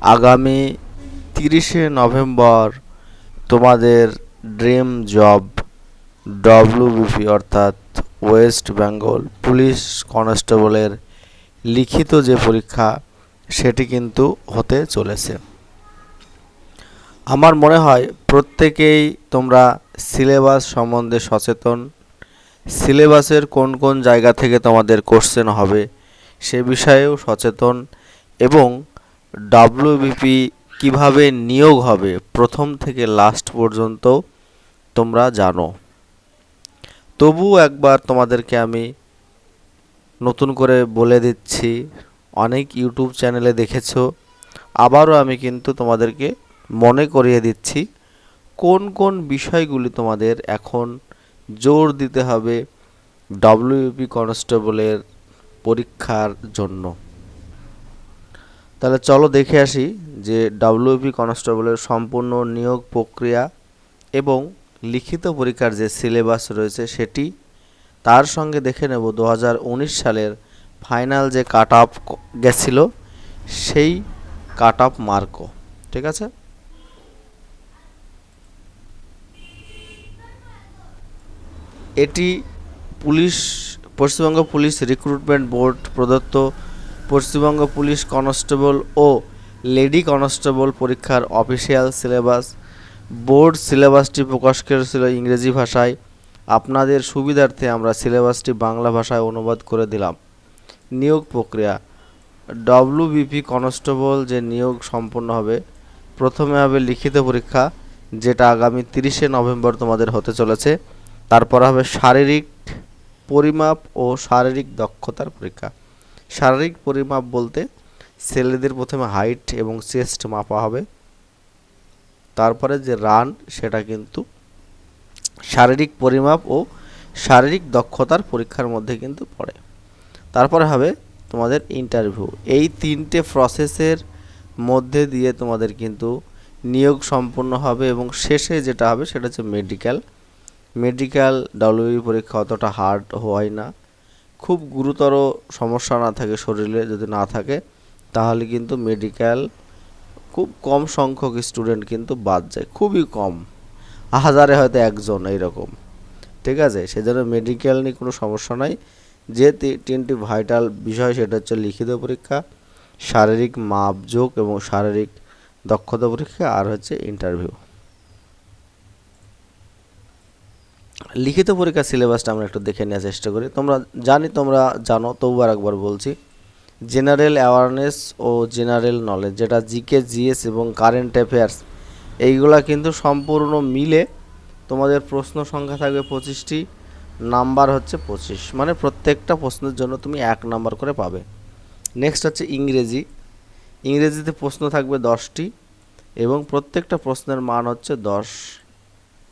আগামী তিরিশে নভেম্বর তোমাদের ড্রিম জব ডব্লিউবিপি অর্থাৎ ওয়েস্ট বেঙ্গল পুলিশ কনস্টেবলের লিখিত যে পরীক্ষা, সেটি কিন্তু হতে চলেছে। আমার মনে হয় প্রত্যেকেই তোমরা সিলেবাস সম্বন্ধে সচেতন। সিলেবাসের কোন কোন জায়গা থেকে তোমাদের কোশ্চেন হবে, সে বিষয়েও সচেতন এবং ডাব্লিউবিপি কীভাবে নিয়োগ হবে প্রথম থেকে লাস্ট পর্যন্ত, তোমরা জানো। তবু একবার তোমাদেরকে আমি নতুন করে বলে দিচ্ছি, অনেক ইউটিউব চ্যানেলে দেখেছ, আবারও আমি কিন্তু তোমাদেরকে মনে করিয়ে দিচ্ছি, কোন কোন বিষয়গুলি তোমাদের এখন জোর দিতে হবে ডব্লিউপি কনস্টেবলের পরীক্ষার জন্য। তাহলে চলো দেখে আসি যে ডাব্লিউপি কনস্টেবলের সম্পূর্ণ নিয়োগ প্রক্রিয়া এবং লিখিত পরীক্ষার যে সিলেবাস রয়েছে সেটি, তার সঙ্গে দেখে নেব দু হাজার উনিশ সালের ফাইনাল যে কাট আপ গেছিল, সেই কাট আপ মার্কও ঠিক আছে? এটি police, Paschimbanga police recruitment board প্রদত্ত পশ্চিমবঙ্গ পুলিশ কনস্টেবল ও লেডি কনস্টেবল পরীক্ষার অফিসিয়াল সিলেবাস, বোর্ড সিলেবাসটি প্রকাশ করেছিল ইংরেজি ভাষায়। আপনাদের সুবিধার্থে আমরা সিলেবাসটি বাংলা ভাষায় অনুবাদ করে দিলাম। নিয়োগ প্রক্রিয়া। ডব্লিউবিপি কনস্টেবল যে নিয়োগ সম্পন্ন হবে, প্রথমে হবে লিখিত পরীক্ষা, যেটা আগামী তিরিশে নভেম্বর তোমাদের হতে চলেছে। তারপর হবে শারীরিক পরিমাপ ও শারীরিক দক্ষতার পরীক্ষা। শারীরিক পরিমাপ বলতে ছেলেদের প্রথমে হাইট এবং চেস্ট মাপা হবে। তারপরে যে রান সেটা কিন্তু শারীরিক পরিমাপ ও শারীরিক দক্ষতার পরীক্ষার মধ্যে কিন্তু পড়ে। তারপরে হবে তোমাদের ইন্টারভিউ এই তিনটে প্রসেসের মধ্যে দিয়ে তোমাদের কিন্তু নিয়োগ সম্পন্ন হবে এবং শেষে যেটা হবে সেটা হচ্ছে মেডিকেল মেডিকেল ডাব্লিউবি পরীক্ষা অতটা হার্ড হয় না। খুব গুরুতর সমস্যা না থাকে শরীরে যদি না থাকে, তাহলে কিন্তু মেডিকেল খুব কম সংখ্যক স্টুডেন্ট কিন্তু বাদ যায়, খুবই কম। হাজারে হয়তো একজন এইরকম। ঠিক আছে? সেজন্য মেডিকেল নিয়ে কোনো সমস্যা নাই। যে তিনটি ভাইটাল বিষয় সেটা হচ্ছে লিখিত পরীক্ষা, শারীরিক মাপযোগ এবং শারীরিক দক্ষতা পরীক্ষা আর হচ্ছে ইন্টারভিউ লিখিত পরীক্ষার সিলেবাসটা আমরা একটু দেখে নেওয়ার চেষ্টা করি। তোমরা জানি, তোমরা জানো তবু আর একবার বলছি। জেনারেল অ্যাওয়ারনেস ও জেনারেল নলেজ যেটা জিকে জিএস এবং কারেন্ট অ্যাফেয়ার্স এইগুলা কিন্তু সম্পূর্ণ মিলে তোমাদের প্রশ্ন সংখ্যা থাকবে পঁচিশটি নাম্বার হচ্ছে পঁচিশ। মানে প্রত্যেকটা প্রশ্নের জন্য তুমি এক নাম্বার করে পাবে। নেক্সট হচ্ছে ইংরেজি। ইংরেজিতে প্রশ্ন থাকবে দশটি এবং প্রত্যেকটা প্রশ্নের মান হচ্ছে দশ।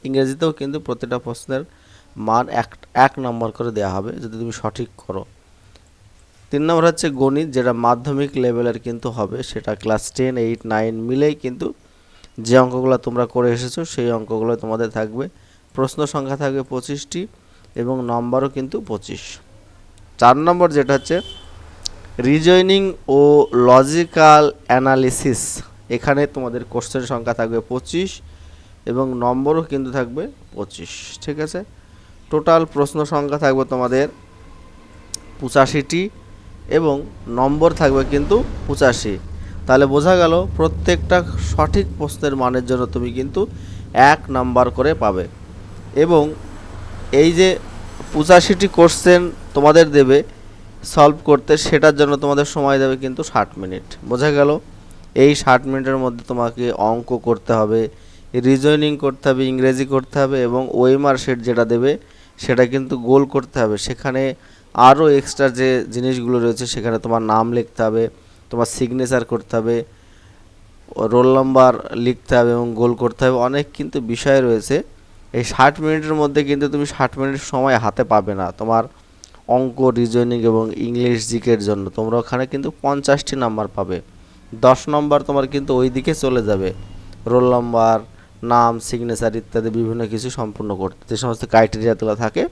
ইংরেজিতেও কিন্তু প্রতিটা প্রশ্নের মান এক এক নম্বর করে দেওয়া হবে, যদি তুমি সঠিক করো। তিন নম্বর হচ্ছে গণিত, যেটা মাধ্যমিক লেভেলের কিন্তু হবে, সেটা ক্লাস টেন, এইট, নাইন মিলেই কিন্তু যে অঙ্কগুলো তোমরা করে এসেছ, সেই অঙ্কগুলো তোমাদের থাকবে। প্রশ্ন সংখ্যা থাকবে পঁচিশটি এবং নম্বরও কিন্তু পঁচিশ। চার নম্বর যেটা হচ্ছে রিজয়নিং ও লজিক্যাল অ্যানালিসিস এখানে তোমাদের কোশ্চেন সংখ্যা থাকবে পঁচিশ এবং নম্বরও কিন্তু থাকবে পঁচিশ, ঠিক আছে? টোটাল প্রশ্ন সংখ্যা থাকবে তোমাদের পঁচাশিটি এবং নম্বর থাকবে কিন্তু পঁচাশি। তাহলে বোঝা গেল প্রত্যেকটা সঠিক প্রশ্নের মানের জন্য তুমি কিন্তু এক নাম্বার করে পাবে। এবং এই যে পঁচাশিটি কোশ্চেন তোমাদের দেবে সলভ করতে, সেটার জন্য তোমাদের সময় দেবে কিন্তু ষাট মিনিট। বোঝা গেল? এই ষাট মিনিটের মধ্যে তোমাকে অঙ্ক করতে হবে রিজয়নিং করতে হবে, ইংরেজি করতে হবে এবং ওয়েমার সেট যেটা দেবে, সেটা কিন্তু গোল করতে হবে। সেখানে আরও এক্সট্রা যে জিনিসগুলো রয়েছে, সেখানে তোমার নাম লিখতে হবে, তোমার সিগনেচার করতে হবে রোল নাম্বার লিখতে হবে এবং গোল করতে হবে। অনেক কিন্তু বিষয় রয়েছে। এই ষাট মিনিটের মধ্যে কিন্তু তুমি ষাট মিনিট সময় হাতে পাবে না। তোমার অঙ্ক রিজনিং এবং ইংলিশ জিকের জন্য। তোমরা ওখানে কিন্তু পঞ্চাশটি নাম্বার পাবে। দশ নম্বর তোমার কিন্তু ওই দিকে চলে যাবে। রোল নাম্বার নাম সিগনেচার ইত্যাদি বিভিন্ন কিছু সম্পূর্ণ করতে। যে সমস্ত ক্রাইটেরিয়াগুলো থাকে,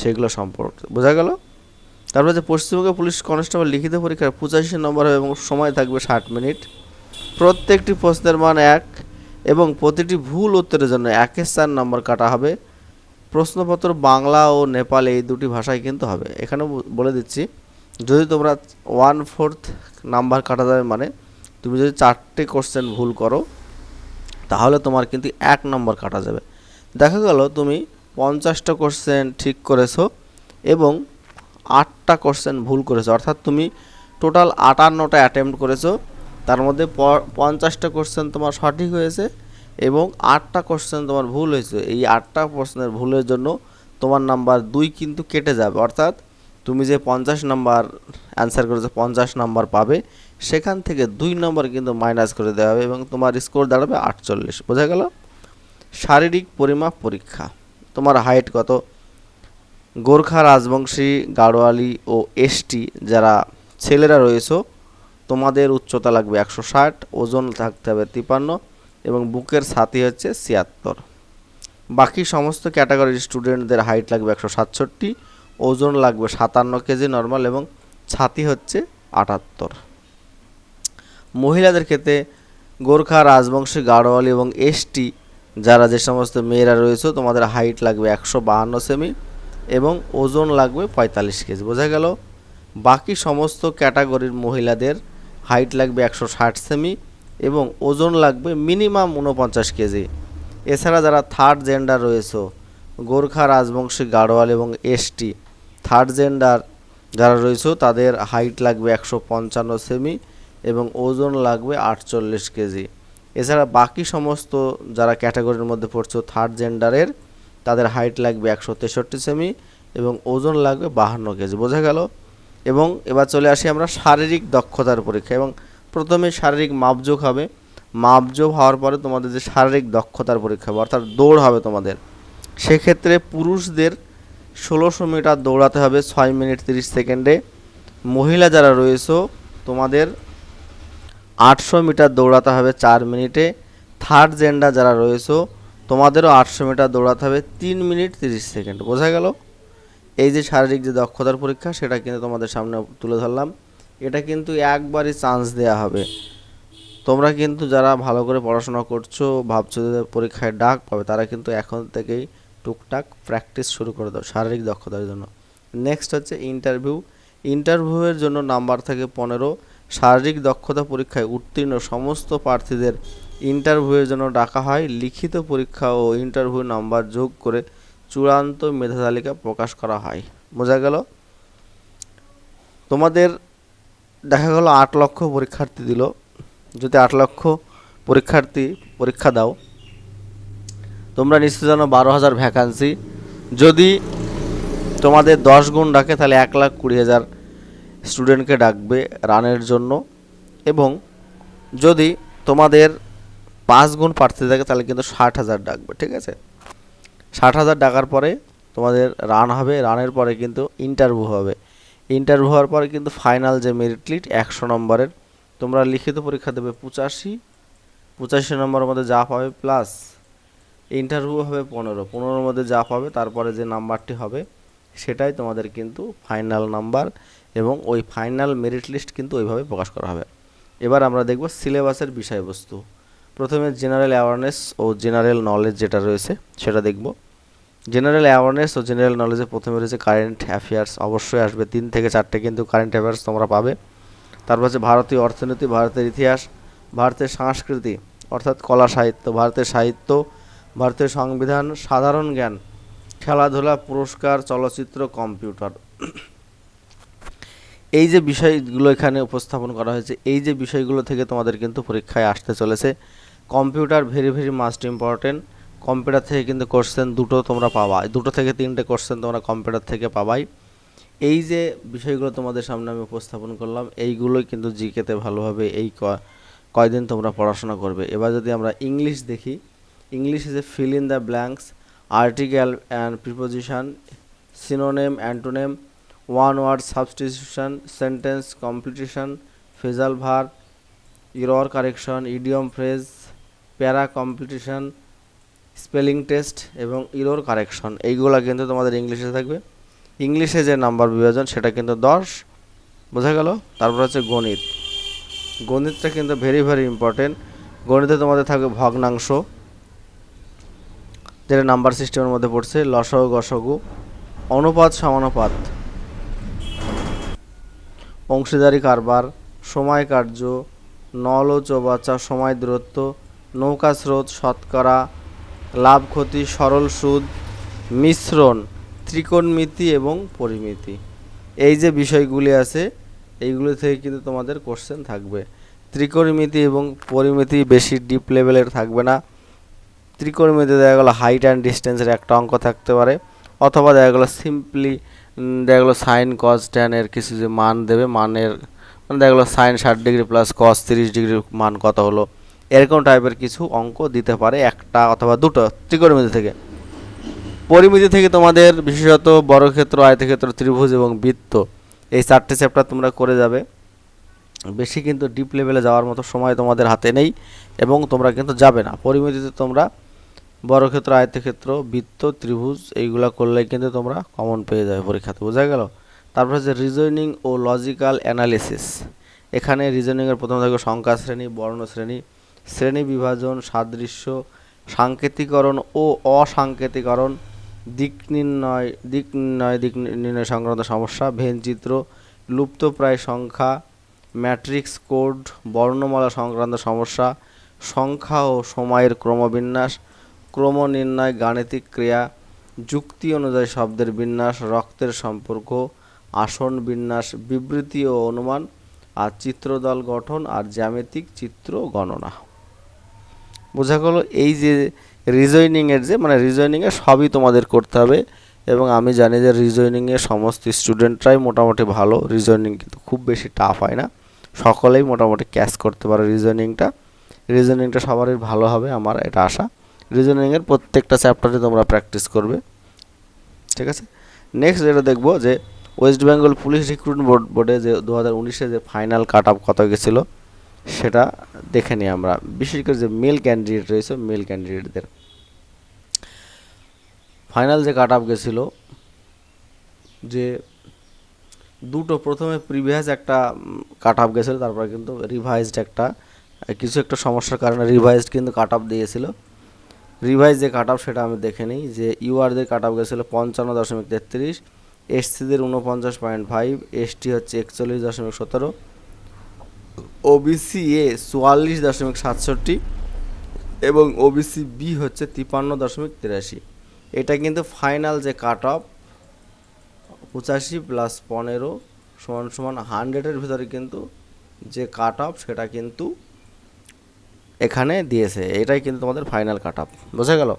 সেগুলো সম্পর্কে বোঝা গেল? তারপরে যে পশ্চিমবঙ্গ পুলিশ কনস্টেবল লিখিত পরীক্ষার পঁচাশি নম্বর হবে এবং সময় থাকবে ষাট মিনিট। প্রত্যেকটি প্রশ্নের মান এক এবং প্রতিটি ভুল উত্তরের জন্য একের চার নম্বর কাটা হবে। প্রশ্নপত্র বাংলা ও নেপাল এই দুটি ভাষায় কিন্তু হবে। এখানে বলে দিচ্ছি, যদি তোমরা ওয়ান ফোর্থ নাম্বার কাটা যাবে মানে তুমি যদি চারটে কোশ্চেন ভুল করো তাহলে তোমার কিন্তু এক নম্বর কাটা যাবে। দেখা গেল তুমি পঞ্চাশটা কোশ্চেন ঠিক করেছ এবং আটটা কোশ্চেন ভুল করেছ। অর্থাৎ তুমি টোটাল আটান্নটা অ্যাটেম্প্ট করেছ, তার মধ্যে পঞ্চাশটা কোশ্চেন তোমার সঠিক হয়েছে এবং আটটা কোশ্চেন তোমার ভুল হয়েছে। এই আটটা প্রশ্নের ভুলের জন্য তোমার নাম্বার দুই কিন্তু কেটে যাবে। অর্থাৎ তুমি যে পঞ্চাশ নাম্বার অ্যান্সার করেছ, পঞ্চাশ নাম্বার পাবে, সেখান থেকে দুই নম্বর কিন্তু মাইনাস করে দেওয়া হবে এবং তোমার স্কোর দাঁড়াবে আটচল্লিশ। বোঝা গেল? শারীরিক পরিমাপ পরীক্ষা। তোমার হাইট কত? গোর্খা রাজবংশী, গাড়োয়ালি ও এসটি যারা ছেলেরা রয়েছে, তোমাদের উচ্চতা লাগবে একশো ষাট, ওজন থাকতে হবে তিপান্ন এবং বুকের ছাতি হচ্ছে ছিয়াত্তর। বাকি সমস্ত ক্যাটাগরির স্টুডেন্টদের হাইট লাগবে একশো সাতষট্টি ওজন লাগবে সাতান্ন কেজি নর্মাল এবং ছাতি হচ্ছে আটাত্তর। মহিলাদের ক্ষেত্রে গোর্খা, রাজবংশী গাড়োয়ালি এবং এসটি যারা যে সমস্ত মেয়েরা রয়েছে, তোমাদের হাইট লাগবে একশো বাহান্ন সেমি এবং ওজন লাগবে পঁয়তাল্লিশ কেজি। বোঝা গেল? বাকি সমস্ত ক্যাটাগরির মহিলাদের হাইট লাগবে একশো ষাট সেমি এবং ওজন লাগবে মিনিমাম উনপঞ্চাশ কেজি। এছাড়া যারা থার্ড জেন্ডার রয়েছে, গোর্খা, রাজবংশী গাড়োয়াল এবং এসটি থার্ড জেন্ডার যারা রয়েছে, তাদের হাইট লাগবে একশো পঞ্চান্ন সেমি এবং ওজন লাগবে আটচল্লিশ কেজি এছাড়া বাকি সমস্ত যারা ক্যাটাগরির মধ্যে পড়ছে থার্ড জেন্ডারের তাদের হাইট লাগবে একশো তেষট্টি সেমি এবং ওজন লাগবে বাহান্ন কেজি বোঝা গেল? এবং এবার চলে আসি আমরা শারীরিক দক্ষতার পরীক্ষা এবং প্রথমে শারীরিক মাপযোগ হবে। মাপযোগ হওয়ার পরে তোমাদের যে শারীরিক দক্ষতার পরীক্ষা হবে, অর্থাৎ দৌড় হবে তোমাদের। সেক্ষেত্রে পুরুষদের ষোলোশো মিটার দৌড়াতে হবে ছয় মিনিট তিরিশ সেকেন্ডে। মহিলা যারা রয়েছে, তোমাদের আটশো মিটার দৌড়াতে হবে চার মিনিটে। থার্ড জেন্ডার যারা রয়েছে, তোমাদেরও আটশো মিটার দৌড়াতে হবে তিন মিনিট তিরিশ সেকেন্ড। বোঝা গেল? এই যে শারীরিক যে দক্ষতার পরীক্ষা, সেটা কিন্তু তোমাদের সামনে তুলে ধরলাম। এটা কিন্তু একবারই চান্স দেওয়া হবে। তোমরা কিন্তু যারা ভালো করে পড়াশোনা করছ, ভাবছ যে পরীক্ষায় ডাক পাবে, তারা কিন্তু এখন থেকেই টুকটাক প্র্যাকটিস শুরু করে দাও, শারীরিক দক্ষতার জন্য। নেক্সট হচ্ছে ইন্টারভিউ ইন্টারভিউয়ের জন্য নাম্বার থাকে পনেরো। শারীরিক দক্ষতা পরীক্ষায় উত্তীর্ণ সমস্ত প্রার্থীদের ইন্টারভিউয়ের জন্য ডাকা হয়। লিখিত পরীক্ষা ও ইন্টারভিউ নাম্বার যোগ করে চূড়ান্ত মেধা তালিকা প্রকাশ করা হয়। বোঝা গেল? তোমাদের দেখা গেল আট লক্ষ পরীক্ষার্থী দিল। যদি আট লক্ষ পরীক্ষার্থী পরীক্ষা দাও তোমরা নিশ্চয় জানো বারো হাজার ভ্যাকান্সি যদি তোমাদের দশ গুণ ডাকে, তাহলে এক লাখ কুড়ি হাজার স্টুডেন্টকে ডাকবে রানের জন্য। এবং যদি তোমাদের পাঁচ গুণ প্রার্থী থাকে, তাহলে কিন্তু ষাট হাজার ডাকবে, ঠিক আছে? ষাট হাজার ডাকার পরে তোমাদের রান হবে। রানের পরে কিন্তু ইন্টারভিউ হবে। ইন্টারভিউ হওয়ার পরে কিন্তু ফাইনাল যে মেরিট লিট একশো নম্বরের, তোমরা লিখিত পরীক্ষা দেবে পঁচাশি। পঁচাশি নম্বরের মধ্যে যা পাবে প্লাস ইন্টারভিউ হবে পনেরো। পনেরোর মধ্যে যা পাবে, তারপরে যে নাম্বারটি হবে, সেটাই তোমাদের কিন্তু ফাইনাল নাম্বার এবং ওই ফাইনাল মেরিট লিস্ট কিন্তু ওইভাবে প্রকাশ করা হবে। এবার আমরা দেখব সিলেবাসের বিষয়বস্তু। প্রথমে জেনারেল অ্যাওয়ারনেস ও জেনারেল নলেজ যেটা রয়েছে, সেটা দেখব। জেনারেল অ্যাওয়ারনেস ও জেনারেল নলেজে প্রথমে রয়েছে কারেন্ট অ্যাফেয়ার্স অবশ্যই আসবে। তিন থেকে চারটে কিন্তু কারেন্ট অ্যাফেয়ার্স তোমরা পাবে। তারপর হচ্ছে ভারতীয় অর্থনীতি, ভারতের ইতিহাস, ভারতের সংস্কৃতি, অর্থাৎ কলা সাহিত্য, ভারতের সাহিত্য ভারতের সংবিধান সাধারণ জ্ঞান, খেলাধুলা, পুরস্কার, চলচ্চিত্র, কম্পিউটার। এই যে বিষয়গুলো এখানে উপস্থাপন করা হয়েছে, এই যে বিষয়গুলো থেকে তোমাদের কিন্তু পরীক্ষায় আসতে চলেছে। Computer very very must important. Computer থেকে কিন্তু কোশ্চেন দুটো তোমরা পাবা দুটো থেকে তিনটে কোশ্চেন তোমরা কম্পিউটার থেকে পাবাই। এই যে বিষয়গুলো তোমাদের সামনে আমি উপস্থাপন করলাম, এইগুলোই কিন্তু জিকেতে ভালোভাবে এই কয়দিন তোমরা পড়াশোনা করবে। এবার যদি আমরা ইংলিশ দেখি English is a fill in the blanks article and preposition synonym antonym one word substitution sentence completion phrasal verb error correction idiom phrase para completion spelling test এবং ইরর কারেকশন এইগুলো কিন্তু তোমাদের ইংলিশে থাকবে। ইংলিশে যে নাম্বার বিভাজন, সেটা কিন্তু দশ। বোঝা গেল? তারপর হচ্ছে গণিত। গণিতটা কিন্তু ভেরি ভেরি ইম্পর্টেন্ট গণিতে তোমাদের থাকবে ভগ্নাংশ। যেটা নাম্বার সিস্টেমের মধ্যে পড়ছে, লসগু, গসগু, অনুপাত, সমানুপাত। অংশীদারি কারবার, সময় কার্য, নল ও চৌবাচ্চা, সময় দূরত্ব, নৌকা স্রোত, শতকরা, লাভ ক্ষতি, সরল সুদ, মিশ্রণ ত্রিকোণমিতি এবং পরিমিতি। এই যে বিষয়গুলি আছে, এইগুলো থেকে কিন্তু তোমাদের কোশ্চেন থাকবে। ত্রিকোণমিতি এবং পরিমিতি বেশি ডিপ লেভেলের থাকবে না। ত্রিকোণমিতি দেখা গেলো হাইট অ্যান্ড ডিস্টেন্সের একটা অঙ্ক থাকতে পারে। অথবা দেখা গেলো সিম্পলি দেখা গেলো সাইন কস ট্যানের কিছু যে মান দেবে, মানের মানে দেখা গেলো সাইন ষাট ডিগ্রি প্লাস কস তিরিশ ডিগ্রির মান কত হলো? এরকম টাইপের কিছু অঙ্ক দিতে পারে একটা অথবা দুটো ত্রিকোণমিতি থেকে। পরিমিতি থেকে তোমাদের বিশেষত বর্গক্ষেত্র, আয়তক্ষেত্র, ত্রিভুজ এবং বৃত্ত, এই চারটে চ্যাপ্টার তোমরা করে যাবে। বেশি কিন্তু ডিপ লেভেলে যাওয়ার মতো সময় তোমাদের হাতে নেই এবং তোমরা কিন্তু যাবে না। পরিমিতিতে তোমরা বর্গক্ষেত্র, আয়তক্ষেত্র, বৃত্ত, ত্রিভুজ, এইগুলা করলে কিন্তু তোমরা কমন পেয়ে যাবে পরীক্ষাতে, বোঝা গেল? তারপর হচ্ছে রিজনিং ও লজিক্যাল অ্যানালিসিস এখানে রিজনিংয়ের প্রথম থাকবে সংখ্যা শ্রেণি, বর্ণ শ্রেণি শ্রেণি বিভাজন, সাদৃশ্য, সাংকেতিকরণ ও অসাংকেতিকরণ, দিক নির্ণয় দিক নির্ণয় দিক নির্ণয় সংক্রান্ত সমস্যা, ভেনচিত্র লুপ্তপ্রায় সংখ্যা ম্যাট্রিক্স কোড বর্ণমালা সংক্রান্ত সমস্যা, সংখ্যা ও সময়ের ক্রমবিন্যাস ক্রম নির্ণয় গাণিতিক ক্রিয়া, যুক্তি অনুযায়ী শব্দের বিন্যাস, রক্তের সম্পর্ক, আসন বিন্যাস, বিবৃতি ও অনুমান, আর চিত্রদল গঠন আর জ্যামিতিক চিত্র গণনা। বোঝা গেল এই যে রিজয়নিংয়ের যে মানে রিজয়নিংয়ে সবই তোমাদের করতে হবে, এবং আমি জানি যে রিজয়নিংয়ে সমস্ত স্টুডেন্টরাই মোটামুটি ভালো রিজয়নিং কিন্তু খুব বেশি টাফ হয় না। সকলেই মোটামুটি ক্যাচ করতে পারে রিজয়নিংটা রিজনিংটা সবারই ভালো হবে, আমার এটা আশা। রিজনিংয়ের প্রত্যেকটা চ্যাপ্টারে তোমরা প্র্যাকটিস করবে। ঠিক আছে? নেক্সট যেটা দেখব যে West Bengal police recruitment board বোর্ডে যে দু হাজার উনিশে যে ফাইনাল কাট আপ কত গেছিল, সেটা দেখে নিই আমরা। বিশেষ করে যে মেল ক্যান্ডিডেট রয়েছে মেল ক্যান্ডিডেটদের ফাইনাল যে কাট আপ গেছিল, যে দুটো প্রথমে প্রিভিয়াস একটা কাট আপ গেছিল, তারপরে কিন্তু রিভাইজড একটা, কিছু একটা সমস্যার কারণে রিভাইজড কিন্তু কাট আপ দিয়েছিল। রিভাইজ যে কাট সেটা আমি দেখে নিই যে ইউআরদের কাট আপ গেছিল পঞ্চান্ন দশমিক তেত্রিশ এসসিদের উনপঞ্চাশ পয়েন্ট ফাইভ এসটি হচ্ছে একচল্লিশ দশমিক সতেরো ওবিসি এ চুয়াল্লিশ দশমিক সাতষট্টি এবং ওবিসি বি হচ্ছে তিপান্ন দশমিক তিরাশি। এটা কিন্তু ফাইনাল যে কাট অফ পঁচাশি প্লাস পনেরো সমান সমান হান্ড্রেডের ভিতরে কিন্তু যে কাট অফ সেটা কিন্তু এখানে দিয়েছে। এটাই কিন্তু তোমাদের ফাইনাল কাট অফ বোঝা গেল?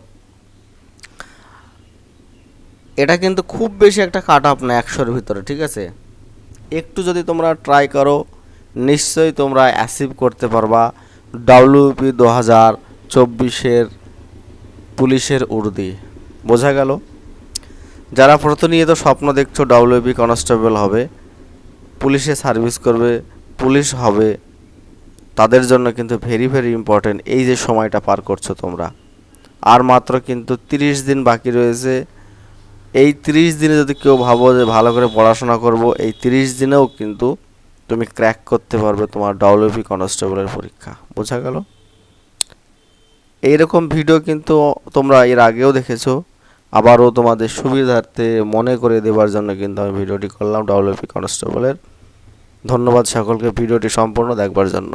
এটা কিন্তু খুব বেশি একটা কাট অফ না একশোর ভিতরে, ঠিক আছে? একটু যদি তোমরা ট্রাই করো, নিশ্চয়ই তোমরা অ্যাচিভ করতে পারবা। ডাব্লিউপি দু হাজার চব্বিশের পুলিশের উর্দি। বোঝা গেল? যারা প্রতিনিয়ত স্বপ্ন দেখছ ডাব্লিউপি কনস্টেবল হবে, পুলিশে সার্ভিস করবে, পুলিশ হবে তাদের জন্য কিন্তু ভেরি ভেরি ইম্পর্টেন্ট এই যে সময়টা পার করছ তোমরা। আর মাত্র কিন্তু তিরিশ দিন বাকি রয়েছে। এই তিরিশ দিনে যদি কেউ ভাবো যে ভালো করে পড়াশোনা করব, এই তিরিশ দিনেও কিন্তু তুমি ক্র্যাক করতে পারবে তোমার ডাব্লিউপি কনস্টেবলের পরীক্ষা। বোঝা গেল? এইরকম ভিডিও কিন্তু তোমরা এর আগেও দেখেছ। আবারও তোমাদের সুবিধার্থে মনে করে দেওয়ার জন্য কিন্তু আমি ভিডিওটি করলাম ডাব্লিউপি কনস্টেবলের ধন্যবাদ সকলকে ভিডিওটি সম্পূর্ণ দেখবার জন্য।